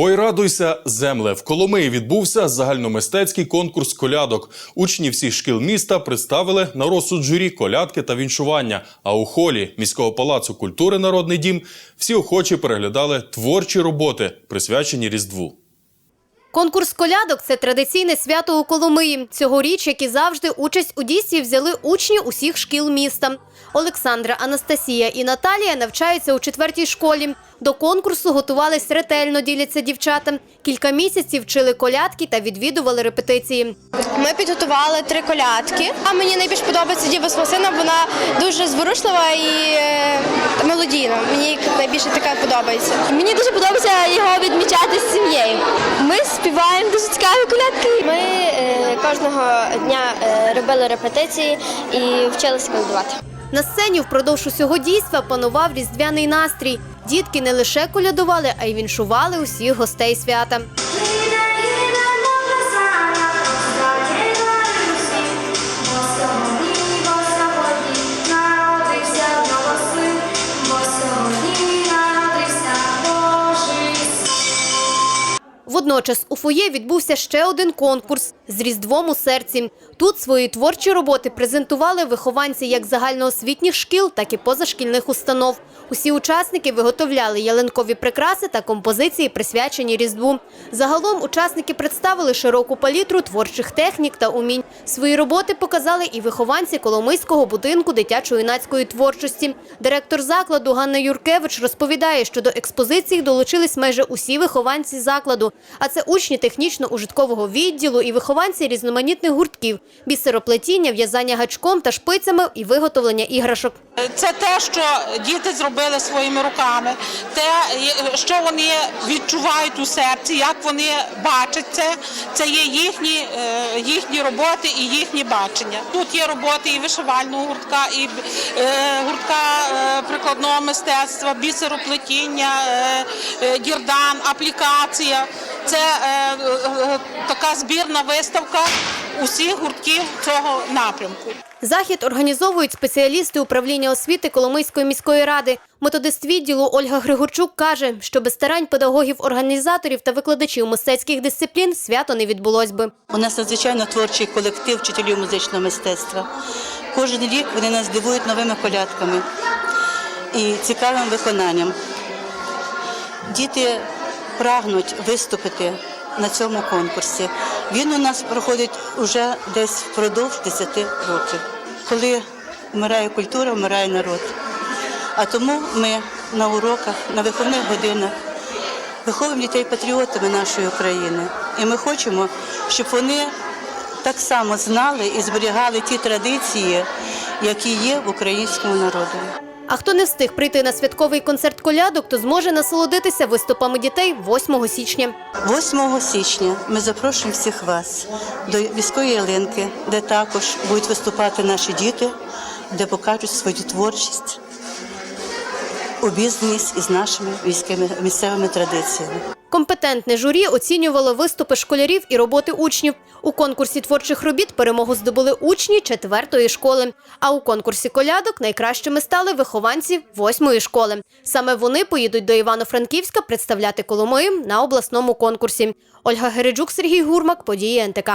Ой, радуйся, земле! В Коломиї відбувся загальномистецький конкурс колядок. Учні всіх шкіл міста представили на розсуд журі колядки та віншування. А у холі міського палацу культури Народний дім всі охочі переглядали творчі роботи, присвячені Різдву. Конкурс колядок це традиційне свято у Коломиї. Цьогоріч, як і завжди, участь у дійстві взяли учні усіх шкіл міста. Олександра, Анастасія і Наталія навчаються у четвертій школі. До конкурсу готувались ретельно, діляться дівчата. Кілька місяців вчили колядки та відвідували репетиції. Ми підготували три колядки. А мені найбільш подобається Діва Спасина, вона дуже зворушлива і е, мелодійна. Мені найбільше така подобається. Мені дуже подобається його відмічати з сім'єю. Ми співаємо дуже цікаві колядки. Ми е, кожного дня е, робили репетиції і вчилися колядувати. На сцені впродовж усього дійства панував різдвяний настрій. Дітки не лише колядували, а й віншували усіх гостей свята. Водночас у фоє відбувся ще один конкурс з різдвом у серці. Тут свої творчі роботи презентували вихованці як загальноосвітніх шкіл, так і позашкільних установ. Усі учасники виготовляли ялинкові прикраси та композиції, присвячені різдву. Загалом учасники представили широку палітру творчих технік та умінь. Свої роботи показали і вихованці Коломийського будинку дитячо-юнацької творчості. Директор закладу Ганна Юркевич розповідає, що до експозиції долучились майже усі вихованці закладу. А це учні технічно-ужиткового відділу і вихованці різноманітних гуртків – бісероплетіння, в'язання гачком та шпицями і виготовлення іграшок. Це те, що діти зробили своїми руками, те, що вони відчувають у серці, як вони бачать це. Це є їхні, е, їхні роботи і їхні бачення. Тут є роботи і вишивального гуртка, і е, гуртка е, прикладного мистецтва, бісероплетіння, дірдан, аплікація. Це е, е, така збірна виставка усіх гуртків цього напрямку. Захід організовують спеціалісти управління освіти Коломийської міської ради. Методист відділу Ольга Григорчук каже, що без старань педагогів-організаторів та викладачів мистецьких дисциплін свято не відбулось би. У нас надзвичайно творчий колектив вчителів музичного мистецтва. Кожен рік вони нас дивують новими колядками і цікавим виконанням. Діти прагнуть виступити на цьому конкурсі. Він у нас проходить уже десь впродовж 10 років. Коли вмирає культура, вмирає народ. А тому ми на уроках, на виховних годинах виховуємо дітей патріотами нашої України. І ми хочемо, щоб вони так само знали і зберігали ті традиції, які є в українському народу. А хто не встиг прийти на святковий концерт колядок, то зможе насолодитися виступами дітей 8 січня. 8 січня ми запрошуємо всіх вас до міської ялинки, де також будуть виступати наші діти, де покажуть свою творчість, обізнаність із нашими міськими місцевими традиціями. Компетентне журі оцінювало виступи школярів і роботи учнів. У конкурсі творчих робіт перемогу здобули учні четвертої школи. А у конкурсі колядок найкращими стали вихованці восьмої школи. Саме вони поїдуть до Івано-Франківська представляти Коломиї на обласному конкурсі. Ольга Гереджук, Сергій Гурмак, події НТК.